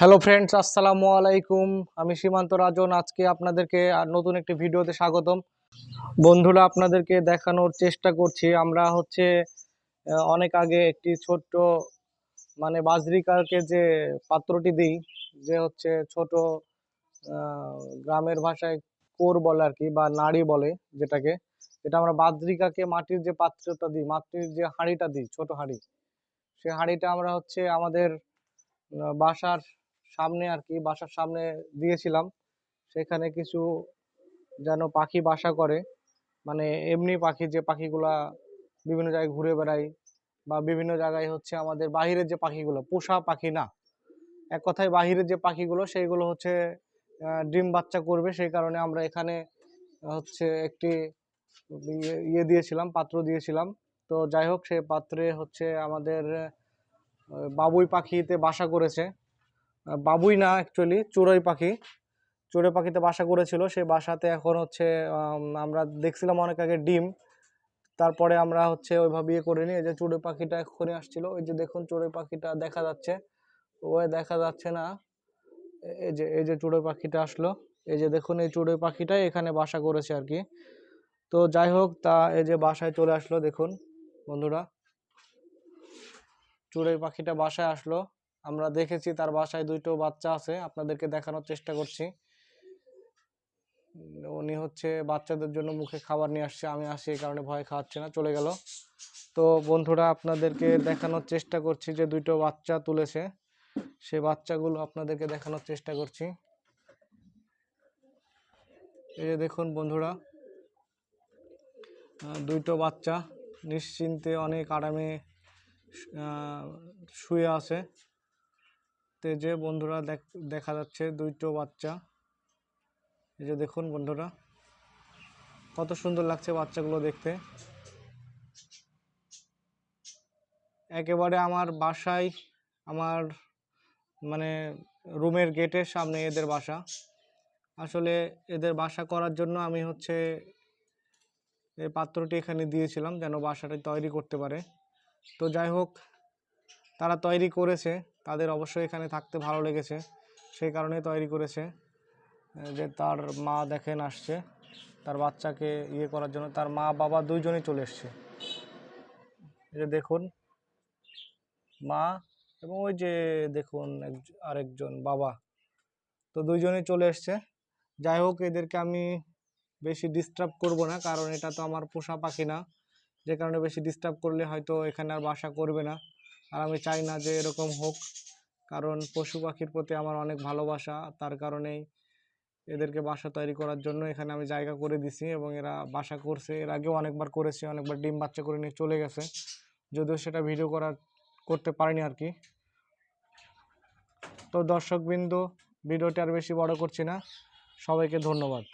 Hello friends আসসালামু আলাইকুম। আমি সীমান্ত রাজন। আজকে আপনাদেরকে আর নতুন একটি ভিডিওতে স্বাগতম। বন্ধুরা, আপনাদেরকে দেখানোর চেষ্টা করছি। আমরা হচ্ছে অনেক আগে একটি ছোট্ট মানে বাজরিকাকে যে পাত্রটি দিই, যে হচ্ছে ছোট গ্রামের ভাষায় কোর বলে আর কি, বা নাড়ি বলে যেটাকে, এটা আমরা বাজরিকাকে মাটির যে পাত্রটা দিই, মাটির যে হাঁড়িটা দিই, ছোট হাঁড়ি, সে হাঁড়িটা আমরা হচ্ছে আমাদের বাসার সামনে আর কি বাসার সামনে দিয়েছিলাম। সেখানে কিছু যেন পাখি বাসা করে। মানে এমনি পাখি, যে পাখিগুলা বিভিন্ন জায়গায় ঘুরে বেড়ায় বা বিভিন্ন জায়গায় হচ্ছে আমাদের বাহিরের যে পাখিগুলো, পোষা পাখি না। এক কথায় বাহিরের যে পাখিগুলো, সেইগুলো হচ্ছে ডিম বাচ্চা করবে। সেই কারণে আমরা এখানে, হচ্ছে একটি ইয়ে ইয়ে দিয়েছিলাম, পাত্র দিয়েছিলাম। তো যাই হোক, সে পাত্রে হচ্ছে আমাদের বাবুই পাখিতে বাসা করেছে। বাবুই না অ্যাকচুয়ালি চড়ুই পাখি। চড়ুই পাখিতে বাসা করেছিল, সেই বাসাতে এখন হচ্ছে আমরা দেখছিলাম অনেক আগে ডিম। তারপরে আমরা হচ্ছে ওইভাবে ইয়ে করিনি, এই যে চড়ুই পাখিটা এক্ষুনি আসছিল। ওই যে দেখুন, চড়ুই পাখিটা দেখা যাচ্ছে। ওই দেখা যাচ্ছে না। এই যে এই যে চড়ুই পাখিটা আসলো। এই যে দেখুন, এই চড়ুই পাখিটাই এখানে বাসা করেছে আর কি। তো যাই হোক, তা এই যে বাসায় চলে আসলো, দেখুন বন্ধুরা। চড়ুই পাখিটা বাসায় আসলো। আমরা দেখেছি তার বাসায় দুইটো বাচ্চা আছে, আপনাদেরকে দেখানোর চেষ্টা করছি। উনি হচ্ছে বাচ্চাদের জন্য মুখে খাবার নিয়ে আসছে, আমি আসি এই কারণে ভয় খাওয়াচ্ছে না, চলে গেল। তো বন্ধুরা, আপনাদেরকে দেখানোর চেষ্টা করছি যে দুইটো বাচ্চা তুলেছে, সে বাচ্চাগুলো আপনাদেরকে দেখানোর চেষ্টা করছি। এই যে দেখুন বন্ধুরা দুইটো বাচ্চা নিশ্চিন্তে অনেক আরামে শুয়ে আছে। তে যে বন্ধুরা দেখ- যাচ্ছে দুইটো বাচ্চা। এই যে দেখুন বন্ধুরা, কত সুন্দর লাগছে বাচ্চাগুলো দেখতে। একেবারে আমার বাসায়, আমার মানে রুমের গেটের সামনে এদের বাসা। আসলে এদের বাসা করার জন্য আমি হচ্ছে এই পাত্রটি এখানে দিয়েছিলাম যেন বাসাটা তৈরি করতে পারে। তো যাই হোক তারা তৈরি করেছে। তাদের অবশ্যই এখানে থাকতে ভালো লেগেছে। সেই কারণে তৈরি করেছে। যে তার মা দেখেন আসছে। তার বাচ্চাকে ইয়ে করার জন্য তার মা, বাবা দুইজনেই চলে এসছে। যে দেখুন, মা এবং ওই যে দেখুন আরেকজন বাবা। তো দুইজনেই চলে এসছে। যাই হোক, এদেরকে আমি বেশি ডিস্টার্ব করব না, কারণ এটা তো আমার পোষা পাখি না। যে কারণে বেশি ডিস্টার্ব করলে হয়তো এখানে আর বাসা করবে না। আর আমি চাই না যে এরকম হোক। কারণ পশু পাখির প্রতি আমার অনেক ভালোবাসা। তার কারণেই এদেরকে বাসা তৈরি করার জন্য এখানে আমি জায়গা করে দিছি এবং এরা বাসা করছে। এর আগেও অনেকবার করেছে, অনেকবার ডিম বাচ্চা করে নিয়ে চলে গেছে। যদিও সেটা ভিডিও করার, করতে পারিনি আর কি। তো দর্শকবৃন্দ, ভিডিওটি আর বেশি বড় করছি না। সবাইকে ধন্যবাদ।